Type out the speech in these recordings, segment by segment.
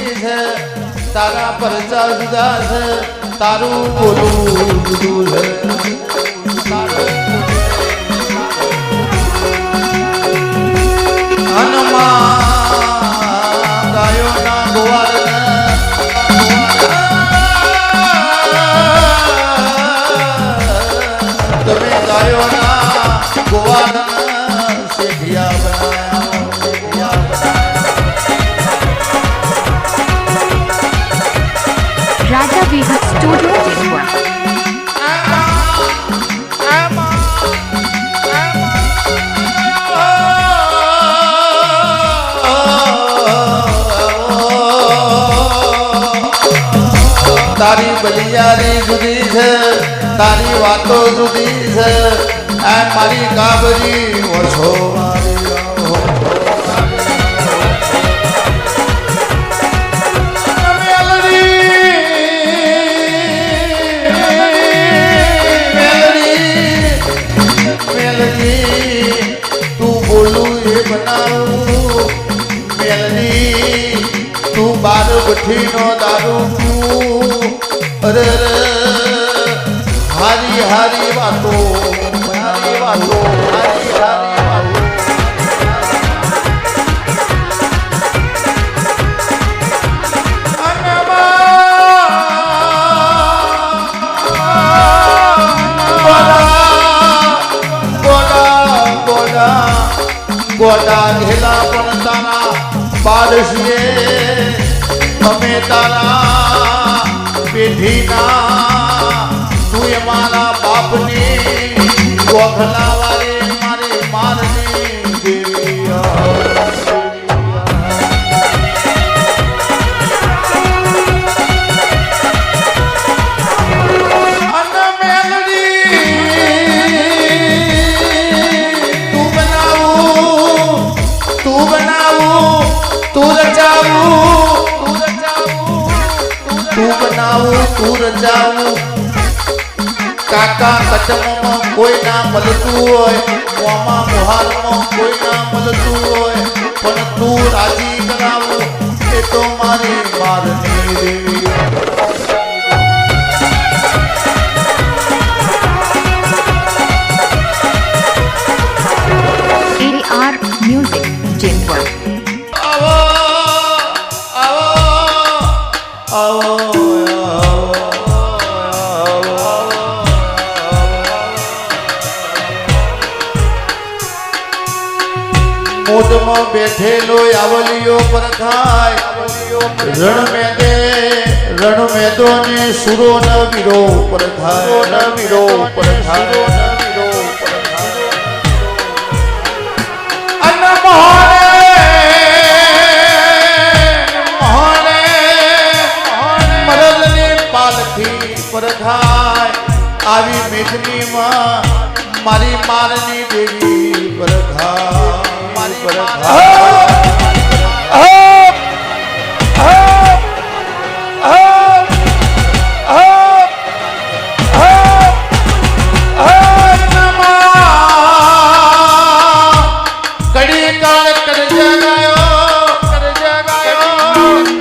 જુદી છે તારા પરચા જુદા છે તારું બોલવું તારું તારી બલિયારી જુદી છે, તારી વાતો જુદી છે, આ મારી કાબરી ઓછો તું એ બાર બઠીનો દારૂ પીવું. અરે રે હારી હારી વાતો હારી વાતો, હારી હારી ગોડા ઘેલા પણ તારા બારસીએ અમે તારા પેઢીના તું એ મારા બાપની ગોખલા વાળી તું રચાવું કાકા કચમમાં કોઈ ના મળતું હોય, મોમાં મોહારમાં કોઈ ના મળતું હોય. પણ તું રાજી કરાવો એ તો મારી મારની દેવી. મોટમાં બેઠેલો આવલિયો પરખાય રણ મેદે રણ મેદો ને સુરો ન વિરો પરખાય ન વિરો પરખાય આવી મેઘની માં મારી મારની દેવી પરખાય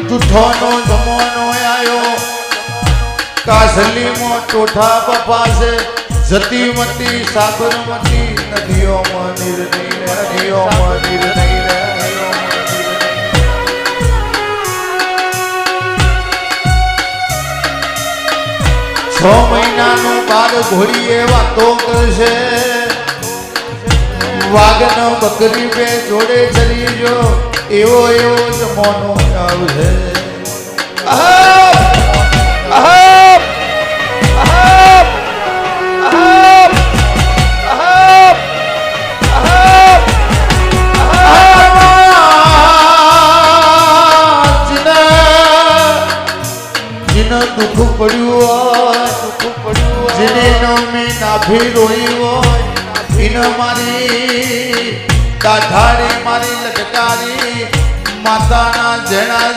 જૂઠોનો જમોનો આયો. કાસલીમો ટોઠા બપાસે જતીમતી સાબરમતી નદીઓમાં નિર્ણય નદીઓમાં નિર્ણય છ મહિનાનું બાળ એ વાતો કરશે. વાઘનો બકરી બે જોડે ચલી જો એવો એવો જમોનો આવશે આહાપ!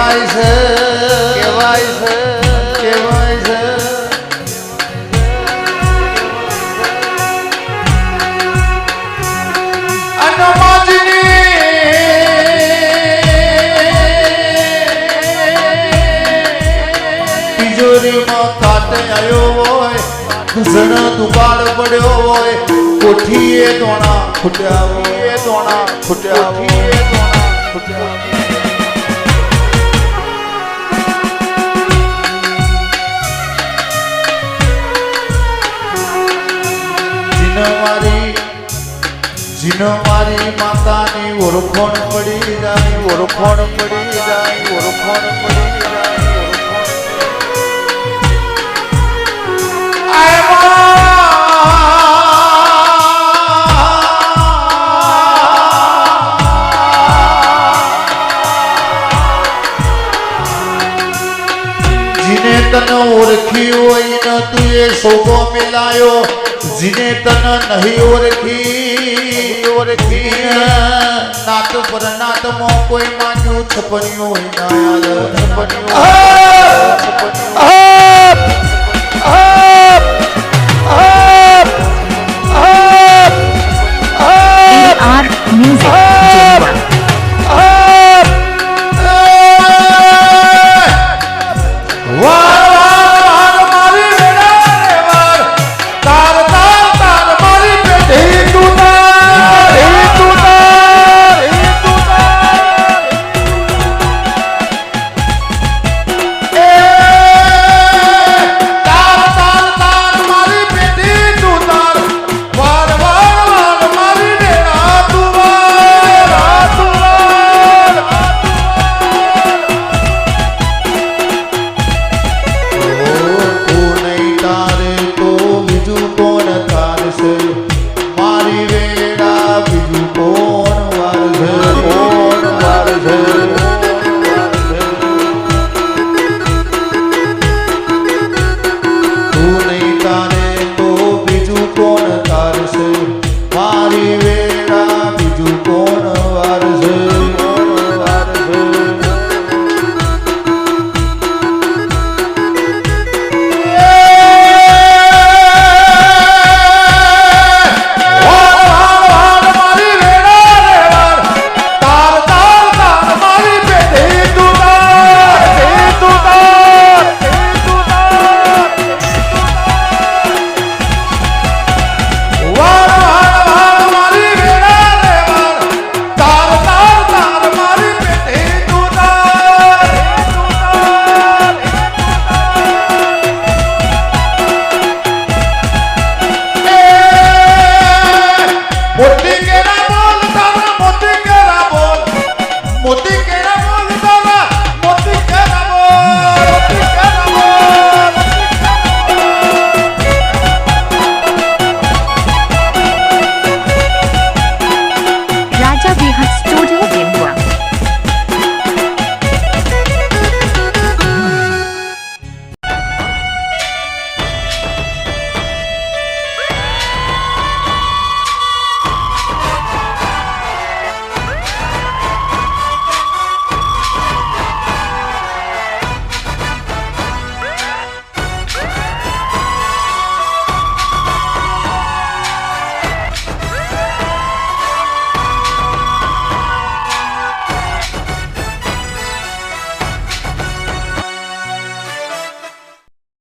કહેવાય છે કહેવાય છે કહેવાય છે. જણ દુકાળ પડ્યો હોય, કોઠીએ દોણા ખૂટ્યા હોય દોણા ફૂટ્યા હોય. ફૂટ્યા મારી જીનો મારી માતાની ઓળખોણ પડી જાય, ઓળખોણ પડી જાય, ઓળખોણ પડી જાય જીને તને ઓળખી હોય ન તું એ શોભો મેલાયો. જીને તન નહીં ઓરખી ઓરખી નાત પર નાતમાં કોઈ માન્યું છપન્યું હોય ના છપન્યું છપન્યું